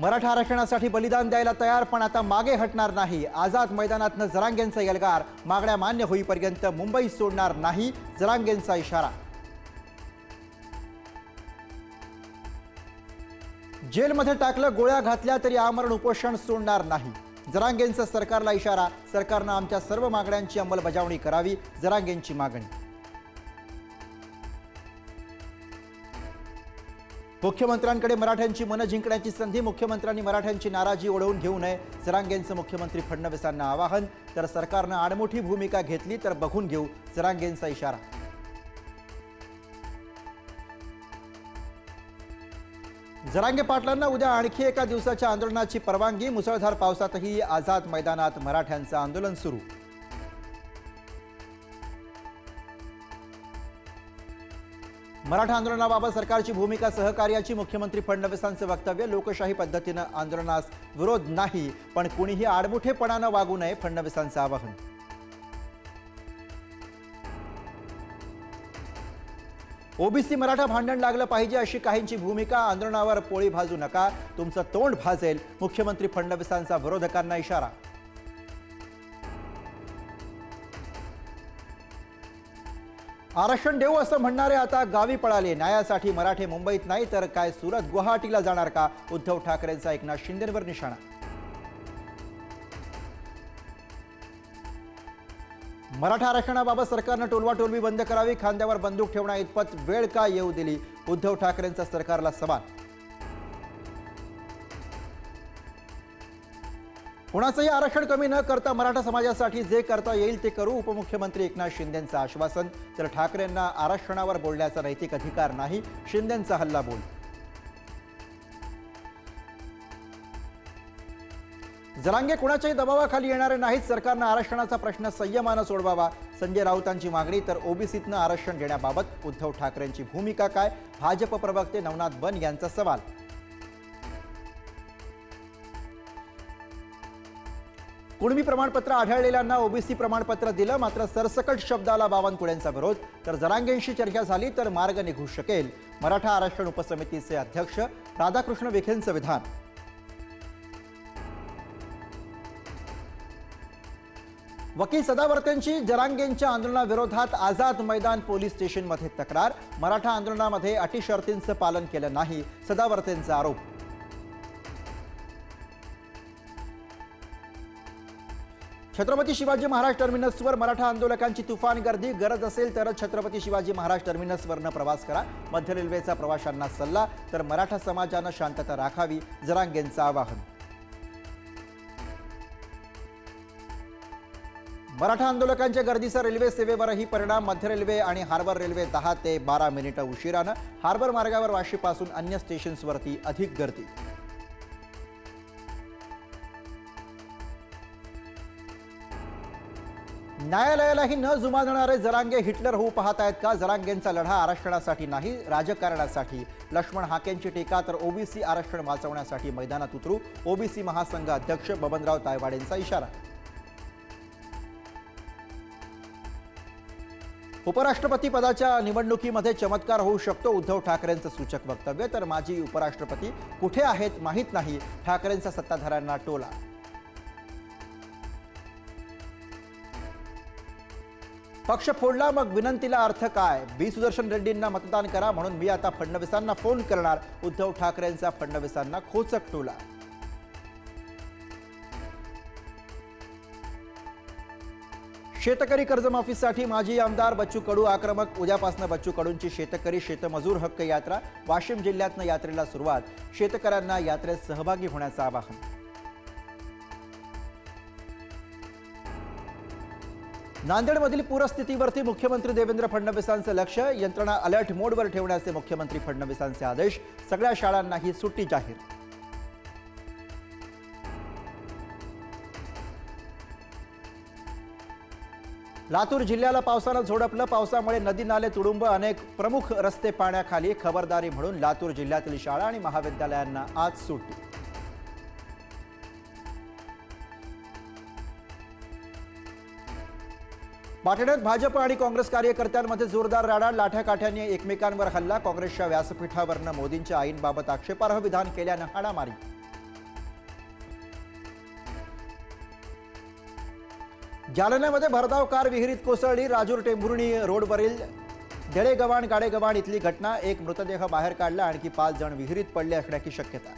मराठा आरक्षणासाठी बलिदान द्यायला तयार पण आता मागे हटणार नाही. आझाद मैदानातनं जरांगेंचा एल्गार मागण्या मान्य होईपर्यंत मुंबई सोडणार नाही जरांगेंचा इशारा. जेलमध्ये टाकलं गोळ्या घातल्या तरी आमरण उपोषण सोडणार नाही. जरांगेंचा सरकारला इशारा सरकारनं आमच्या सर्व मागण्यांची अंमलबजावणी करावी जरांगेंची मागणी. मुख्यमंत्र्यांकडे मराठ्यांची मनं जिंकण्याची संधी मुख्यमंत्र्यांनी मराठ्यांची नाराजी ओढवून घेऊ नये. सरांगेंचं मुख्यमंत्री फडणवीसांना आवाहन. तर सरकारनं आडमोठी भूमिका घेतली तर बघून घेऊ. जरांगेंचा इशारा. जरांगे पाटलांना उद्या आणखी एका दिवसाच्या आंदोलनाची परवानगी. मुसळधार पावसातही आझाद मैदानात मराठ्यांचं आंदोलन सुरू. मराठा आंदोलनाबाबत सरकारची भूमिका सहकार्याची मुख्यमंत्री फडणवीसांचं वक्तव्य लोकशाही पद्धतीनं आंदोलनास विरोध नाही पण कुणीही आडमुठेपणानं वागू नये फडणवीसांचं आवाहन. ओबीसी मराठा भांडण लागलं पाहिजे अशी काहींची भूमिका आंदोलनावर पोळी भाजू नका तुमचं तोंड भाजेल मुख्यमंत्री फडणवीसांचा विरोधकांना इशारा. आरक्षण देऊ असं म्हणणारे आता गावी पळाले. न्यायासाठी मराठे मुंबईत नाही तर काय सुरत गुवाहाटीला जाणार का? उद्धव ठाकरेंचा एकनाथ शिंदेवर निशाणा. मराठा आरक्षणाबाबत सरकारनं टोलवाटोलवी बंद करावी खांद्यावर बंदूक ठेवण्या इतपत वेळ का येऊ दिली? उद्धव ठाकरेंचा सरकारला सवाल कुणाचंही आरक्षण कमी न करता मराठा समाजासाठी जे करता येईल ते करू उपमुख्यमंत्री एकनाथ शिंदेंचं आश्वासन. तर ठाकरेंना आरक्षणावर बोलण्याचा नैतिक अधिकार नाही शिंदेंचा हल्ला बोल. जरांगे कुणाच्याही दबावाखाली येणारे नाहीत सरकारनं आरक्षणाचा प्रश्न संयमानं सोडवावा. संजय राऊतांची मागणी तर ओबीसीतनं आरक्षण देण्याबाबत उद्धव ठाकरेंची भूमिका काय? भाजप प्रवक्ते नवनाथ बन यांचा सवाल. कुणबी प्रमाणपत्र आढळलेल्यांना ओबीसी प्रमाणपत्र दिलं मात्र सरसकट शब्दाला बावनकुळेंचा विरोध. तर जरांगेंशी चर्चा झाली तर मार्ग निघू शकेल. मराठा आरक्षण उपसमितीचे अध्यक्ष राधाकृष्ण विखेंचं विधान. वकील सदावर्तेंची जरांगेंच्या आंदोलनाविरोधात आझाद मैदान पोलीस स्टेशनमध्ये तक्रार. मराठा आंदोलनामध्ये अटी शर्तींचं पालन केलं नाही सदावर्तेंचा आरोप. छत्रपती शिवाजी महाराज टर्मिनसवर मराठा आंदोलकांची तुफान गर्दी. गरज असेल तरच छत्रपती शिवाजी महाराज टर्मिनसवरनं प्रवास करा. मध्य रेल्वेचा प्रवाशांना सल्ला तर मराठा समाजानं शांतता राखावी जरांगेंचं आवाहन. मराठा आंदोलकांच्या गर्दीचा रेल्वे सेवेवरही परिणाम. मध्य रेल्वे आणि हार्बर रेल्वे दहा ते बारा मिनिटं उशिरानं. हार्बर मार्गावर वाशीपासून अन्य स्टेशन्सवरती अधिक गर्दी. न्यायालयालाही न जुमानणारे जरांगे हिटलर होऊ पाहत आहेत का? जरांगेंचा लढा आरक्षणासाठी नाही राजकारणासाठी. लक्ष्मण हाकेंची टीका तर ओबीसी आरक्षण वाचवण्यासाठी मैदानात उतरू. ओबीसी महासंघ अध्यक्ष बबनराव तायवाडेंचा इशारा. उपराष्ट्रपती पदाच्या निवडणुकीमध्ये चमत्कार होऊ शकतो उद्धव ठाकरेंचं सूचक वक्तव्य. तर माजी उपराष्ट्रपती कुठे आहेत माहीत नाही. ठाकरेंचा सत्ताधाऱ्यांना टोला पक्ष फोडला मग विनंतीला अर्थ काय? बी. सुदर्शन रेड्डींना मतदान करा म्हणून मी आता फडणवीसांना फोन करणार. उद्धव ठाकरेंचा फडणवीसांना खोचक टोला. शेतकरी कर्जमाफीसाठी माजी आमदार बच्चू कडू आक्रमक. उद्यापासून बच्चू कडूंची शेतकरी शेतमजूर हक्क यात्रा. वाशिम जिल्ह्यातनं यात्रेला सुरुवात. शेतकऱ्यांना यात्रेत सहभागी होण्याचं आवाहन. नांदेडमधील पूरस्थितीवरती मुख्यमंत्री देवेंद्र फडणवीसांचं लक्ष यंत्रणा अलर्ट मोडवर ठेवण्याचे मुख्यमंत्री फडणवीसांचे आदेश सगळ्या शाळांनाही सुट्टी जाहीर. लातूर जिल्ह्याला पावसानं झोडपलं पावसामुळे नदी नाले तुडुंब अनेक प्रमुख रस्ते पाण्याखाली खबरदारी म्हणून लातूर जिल्ह्यातील शाळा आणि महाविद्यालयांना आज सुट्टी. पाटण्यात भाजप आणि काँग्रेस कार्यकर्त्यांमध्ये जोरदार राडा लाठ्याकाठ्यांनी एकमेकांवर हल्ला. काँग्रेसच्या व्यासपीठावरनं मोदींच्या आईंबाबत आक्षेपार्ह विधान केल्यानं हाणामारी. जालन्यामध्ये भरधाव कार विहिरीत कोसळली. राजूर टेंभुर्णी रोडवरील डेळेगव्हाण गाडेगव्हाण इथली घटना. एक मृतदेह बाहेर काढला. आणखी पाच जण विहिरीत पडले असण्याची शक्यता.